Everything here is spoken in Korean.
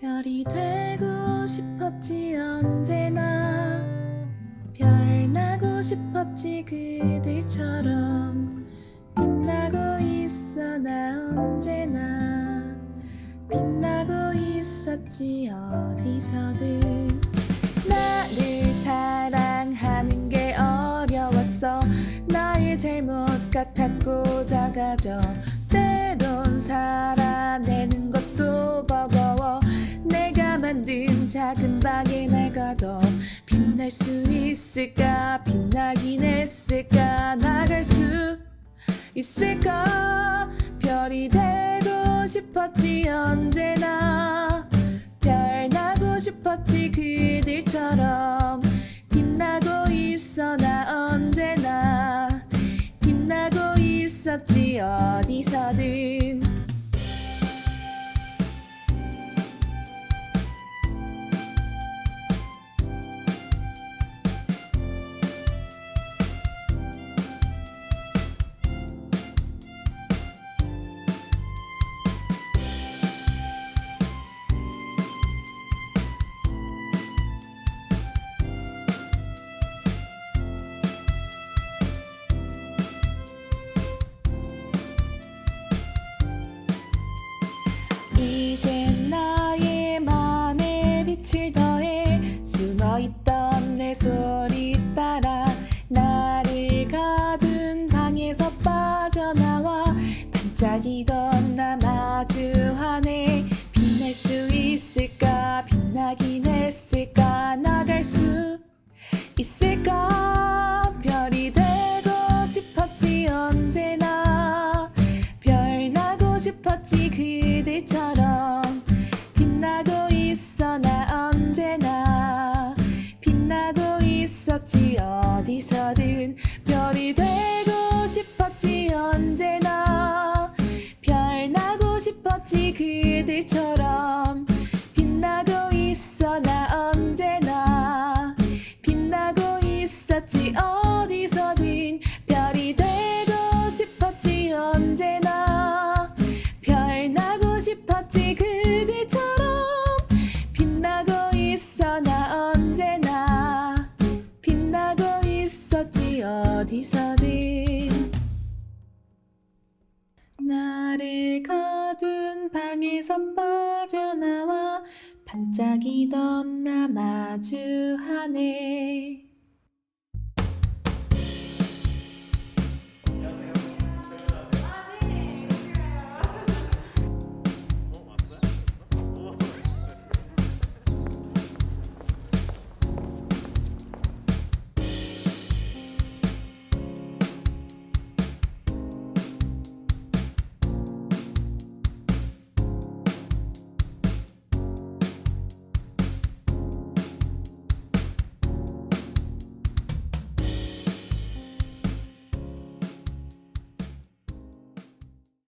별이 되고 싶었지 언제나. 별 나고 싶었지 그들처럼. 빛나고 있어 나 언제나. 빛나고 있었지 어디서든. 나를 사랑하는 게 어려웠어. 나의 잘못 같았고 작아져 작은 방에 내가 더 빛날 수 있을까? 빛나긴 했을까? 나갈 수 있을까? 별이 되고 싶었지 언제나. 별 나고 싶었지 그들처럼 이젠 나의 맘에 빛을 더해 숨어있던 내 소리 따라 나를 가둔 방에서 빠져나와 반짝이던 나 마주하네 어디 방에서 빠져나와 반짝이던 나 마주하네